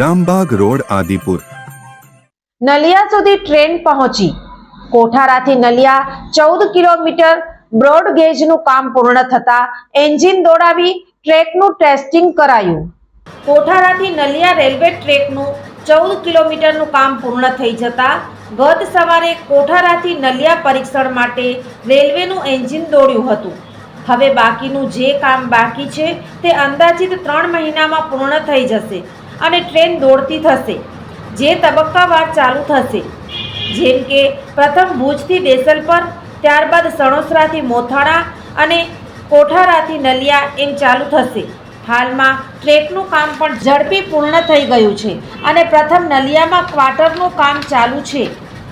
Rambagh road, Adipur. Naliya સુધી train પહોંચી. કોઠારાથી નલિયા ચૌદ કિલોમીટર બ્રોડ ગેજનું કામ પૂર્ણ થતા એન્જિન દોડાવી ટ્રેકનું ટેસ્ટિંગ કરાયું. કોઠારાથી નલિયા રેલવે ટ્રેકનું ચૌદ કિલોમીટરનું કામ પૂર્ણ થઈ જતા ગત સવારે કોઠારાથી નલિયા પરીક્ષણ માટે રેલવેનું એન્જિન દોડ્યું હતું. હવે બાકીનું જે કામ બાકી છે તે અંદાજિત ત્રણ મહિનામાં પૂર્ણ થઈ જશે. અને ટ્રેન દોડતી થશે. જે તબક્કાવાર ચાલુ થશે. જેમ કે, પ્રથમ ભુજથી દેસલપર, ત્યારબાદ સણોસરાથી મોથાળા અને કોઠારાથી નલિયા એમ ચાલુ થશે. હાલમાં ટ્રેકનું કામ પણ ઝડપી પૂર્ણ થઈ ગયું છે અને પ્રથમ નલિયામાં ક્વાર્ટરનું કામ ચાલુ છે,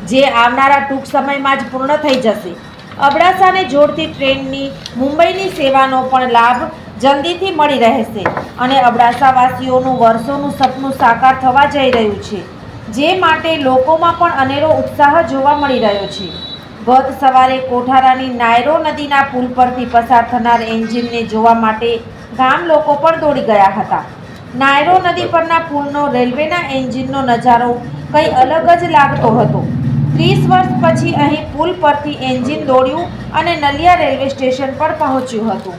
જે આવનારા ટૂંક સમયમાં જ પૂર્ણ થઈ જશે. અબડાસાને જોડતી ટ્રેનની મુંબઈની સેવાનો પણ લાભ જલ્દીથી મળી રહેશે અને અબડાસાવાસીઓનું વર્ષોનું સપનું સાકાર થવા જઈ રહ્યું છે. જે માટે લોકોમાં પણ અનેરો ઉત્સાહ જોવા મળી રહ્યો છે. ગત સવારે કોઠારાની નાયરો નદીના પુલ પરથી પસાર થનાર એન્જિનને જોવા માટે ગામ લોકો પણ દોડી ગયા હતા. નાયરો નદી પરના પુલનો રેલવેના એન્જિનનો નજારો કંઈ અલગ જ લાગતો હતો. ત્રીસ વર્ષ પછી અહીં પુલ પરથી એન્જિન દોડ્યું અને નલિયા રેલવે સ્ટેશન પર પહોંચ્યું હતું.